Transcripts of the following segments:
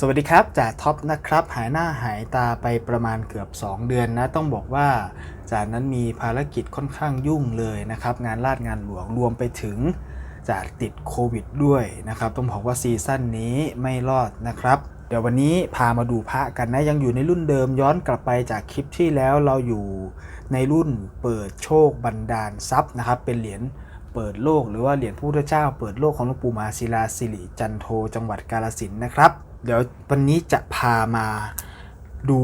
สวัสดีครับจ่าท็อปนะครับ หายหน้าหายตาไปประมาณเกือบ 2 เดือนนะ ต้องบอกว่าจ่านั้นมีภารกิจค่อนข้างยุ่งเลยนะครับ งานลาดงานหลวงรวมไปถึงจ่าติดโควิดด้วยนะครับ ต้องบอกว่าซีซั่นนี้ไม่รอดนะครับ เดี๋ยววันนี้พามาดูพระกันนะ ยังอยู่ในรุ่นเดิมย้อนกลับไปจากคลิปที่แล้วเราอยู่ในรุ่นเปิดโชคบันดาลทรัพย์นะครับ เป็นเหรียญเปิดโลกหรือว่าเหรียญพระพุทธเจ้า เปิดโลกของหลวงปู่มาศิลาสิริจันโทจังหวัดกาฬสินนะครับ เดี๋ยววันนี้จะพามาดู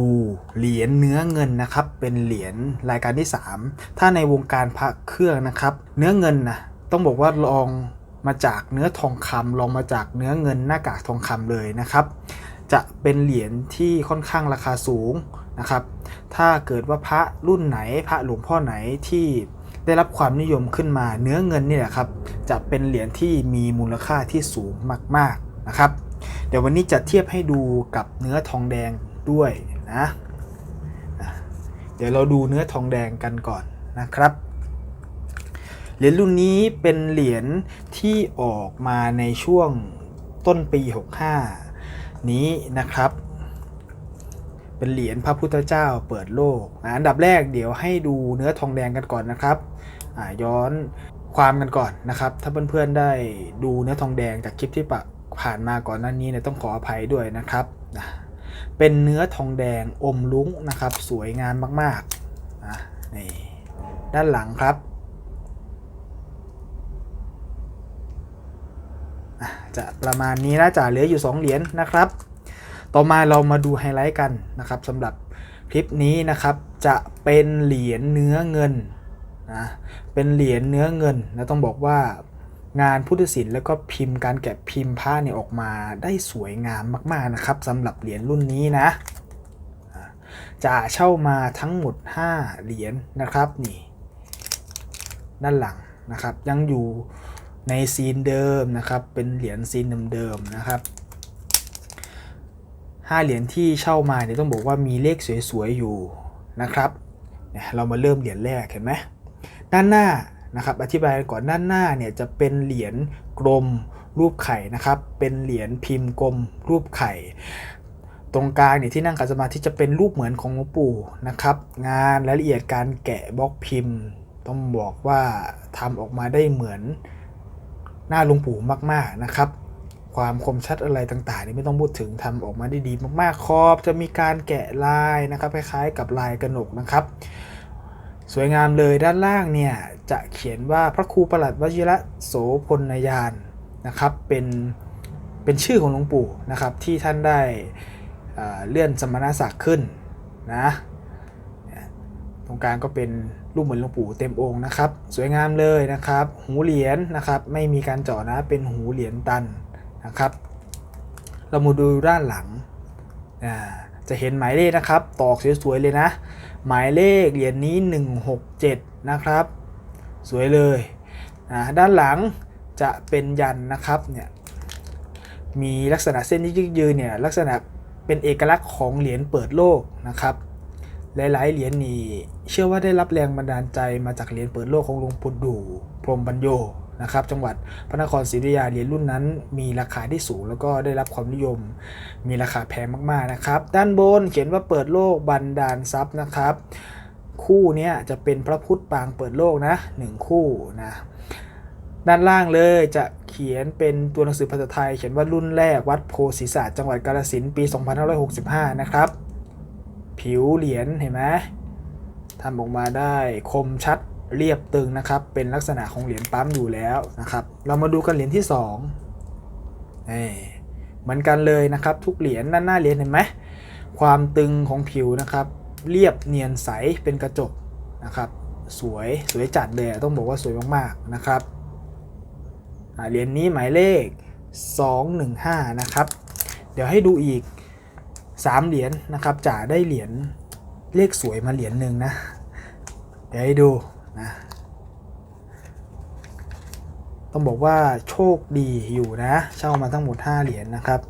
เหรียญเนื้อเงินนะครับ เป็นเหรียญรายการที่ 3 ถ้าในวงการพระเครื่องนะครับ เนื้อเงินนะต้องบอกว่าลองมาจากเนื้อทองคำลองมาจากเนื้อเงินหน้ากากทองคำเลยนะครับ จะเป็นเหรียญที่ค่อนข้างราคาสูงนะครับ ถ้าเกิดว่าพระรุ่นไหนพระหลวงพ่อไหนที่ได้รับความนิยมขึ้นมาเนื้อเงินนี่แหละครับ จะเป็นเหรียญที่มีมูลค่าที่สูงมาก ๆนะครับ ดี๋ยววันนี้จะเทียบให้ดูกับเนื้อทองแดงด้วยนะเดี๋ยวเราดูเนื้อทองแดงกันก่อนนะครับ เหรียญรุ่นนี้เป็นเหรียญที่ออกมาในช่วงต้นปี 65 นี้นะครับ เป็นเหรียญพระพุทธเจ้าเปิดโลกอันดับแรกเดี๋ยวให้ดูเนื้อทองแดงกันก่อนนะครับย้อนความกันก่อนนะครับ ถ้าเพื่อนๆได้ดูเนื้อทองแดงจากคลิปที่ปะ ผ่านมาก่อนหน้านี้เนี่ยต้องขออภัยด้วยนะครับนะเป็นเนื้อทองแดงอมลุ้งนะครับ สวยงามมากๆนะนี่ด้านหลังครับอะจะประมาณนี้นะจ่าเหลืออยู่ 2 เหรียญนะครับ ต่อมาเรามาดูไฮไลท์กันนะครับสำหรับคลิปนี้นะครับจะเป็นเหรียญเนื้อเงินนะเป็นเหรียญเนื้อเงินนะต้องบอกว่า งานพุทธศิลป์แล้วก็พิมพ์การแกะพิมพ์ผ้าเนี่ยออกมาได้สวยงามมากๆนะครับสำหรับเหรียญรุ่นนี้นะจะเช่ามาทั้งหมด 5 เหรียญนะครับนี่ด้านหลังนะครับยังอยู่ในซีนเดิมนะครับ เป็นเหรียญซีนเดิมๆนะครับ5เหรียญที่เช่ามาเนี่ยต้องบอกว่ามีเลขสวยๆอยู่นะครับเรามาเริ่มเหรียญแรกเห็นไหมด้านหน้า นะครับอธิบายก่อนด้านหน้าเนี่ยจะเป็นเหรียญกลมรูปไข่นะครับ เป็นเหรียญพิมพ์กลมรูปไข่ ตรงกลางเนี่ยที่นั่งขัดสมาธิจะเป็นรูปเหมือนของหลวงปู่นะครับ งานรายละเอียดการแกะบล็อกพิมพ์ ต้องบอกว่าทำออกมาได้เหมือนหน้าหลวงปู่มากๆนะครับ ความคมชัดอะไรต่างๆนี่ไม่ต้องพูดถึงทำออกมาได้ดีมากๆขอบจะมีการแกะลายนะครับคล้ายๆกับลายกระหนกนะครับ สวยงามเลยด้านล่างเนี่ยจะเขียนว่าพระครูประหลัดวชิระโสพลยานนะครับเป็นเป็นชื่อของหลวงปู่นะครับที่ท่านได้เลื่อนสมณศักดิ์ขึ้นนะตรงกลางก็เป็นรูปเหมือนหลวงปู่เต็มองค์นะครับ สวยงามเลยนะครับ หูเหรียญนะครับ ไม่มีการเจาะนะเป็นหูเหรียญตันนะครับ เรามาดูด้านหลังอ่าจะเห็นหมายเลขนะครับ ตอกสวยๆเลยนะ หมายเลขเหรียญนี้ 167 นะครับ สวยเลยอ่าด้านหลังจะเป็นยันนะครับเนี่ยมีลักษณะเส้นที่ยืดยืนเนี่ยลักษณะเป็นเอกลักษณ์ของเหรียญเปิดโลกนะครับหลายๆเหรียญนี้เชื่อว่าได้รับแรงบันดาลใจมาจากเหรียญเปิดโลกของหลวงปู่ดู พรหมปัญโย นะครับจังหวัดพระนครศรีอยุธยาเหรียญรุ่นนั้น มีราคาที่สูงแล้วก็ได้รับความนิยม มีราคาแพงมากๆนะครับ ด้านบนเขียนว่าเปิดโลกบันดาลทรัพย์นะครับ คู่นี้จะเป็นพระพุทธปางเปิดโลกนะหนึ่งคู่นะด้านล่างเลยจะเขียนเป็นตัวหนังสือภาษาไทย เขียนว่ารุ่นแรกวัดโพธิศาสตร์จังหวัดกาฬสินปี 2565 นะครับ ผิวเหรียญเห็นไหมทำออกมาได้คมชัด เรียบตึงนะครับ เป็นลักษณะของเหรียญปั๊มอยู่แล้วนะครับ เรามาดูกันเหรียญที่2นี่เหมือนกันเลยนะครับ ทุกเหรียญด้านหน้าเหรียญเห็นไหมความตึงของผิวนะครับ เรียบเนียนใสเป็นกระจกนะครับ สวยสวยจัดเลยต้องบอกว่าสวยมากๆนะครับเหรียญนี้หมายเลข 215 นะครับ เดี๋ยวให้ดูอีก 3 เหรียญนะครับจ่าได้เหรียญเลขสวยมาเหรียญหนึ่งนะ เดี๋ยวให้ดู นะต้องบอกว่าโชคดีอยู่นะ เช่ามาทั้งหมด 5 เหรียญนะครับ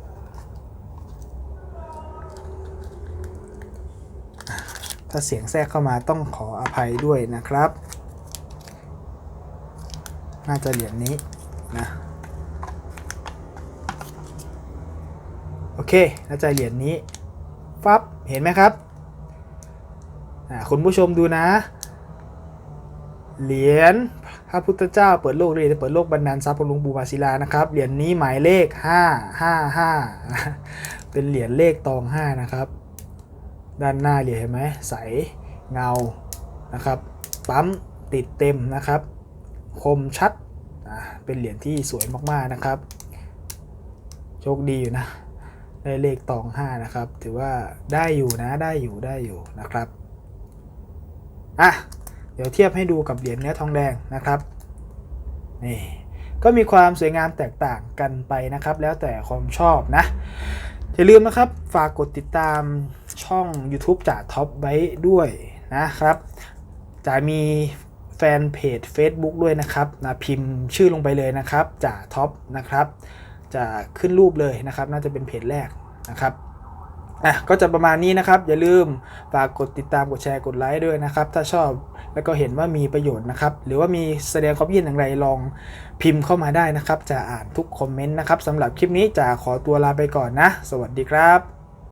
ถ้าเสียงแทรกเข้ามาต้องขออภัยด้วยนะครับ น่าจะเหรียญนี้นะโอเคนะจ๊ะเหรียญนี้ฟับเห็นไหมครับ คุณผู้ชมดูนะ เหรียญพระพุทธเจ้าเปิดโลกเหรียญเปิดโลกบรรดาทรัพย์ของหลวงปู่บาศิลานะครับเหรียญนี้หมายเลข 555 เป็นเหรียญเลขตอง 5 นะครับ ด้านหน้าเหรียญเห็นไหมใสเงานะครับ ปั๊มติดเต็มนะครับ คมชัดเป็นเหรียญที่สวยมากๆนะครับ โชคดีอยู่นะได้เลขตอง 5 นะครับ ถือว่าได้อยู่นะได้อยู่ได้อยู่นะครับอะ เดี๋ยวเทียบให้ดูกับเหรียญเนื้อทองแดงนะครับนี่ก็มีความสวยงามแตกต่างกันไปนะครับ แล้วแต่ความชอบนะ อย่าลืมนะครับฝากกดติดตามช่อง YouTube จ่าท็อปไว้ด้วยนะครับจะมีแฟนเพจ Facebook ด้วยนะครับนะพิมพ์ชื่อลงไปเลยนะครับจ่าท็อปนะครับ จะขึ้นรูปเลยนะครับ น่าจะเป็นเพจแรกนะครับ อะก็จะประมาณนี้นะครับ อย่าลืมฝากกดติดตามกดแชร์กดไลค์ด้วยนะครับ ถ้าชอบแล้วก็เห็นว่ามีประโยชน์นะครับ หรือว่ามีแสดงความคิดเห็นอย่างไรลองพิมพ์เข้ามาได้นะครับ จะอ่านทุกคอมเมนต์นะครับสำหรับคลิปนี้จะขอตัวลาไปก่อนนะ สวัสดีครับ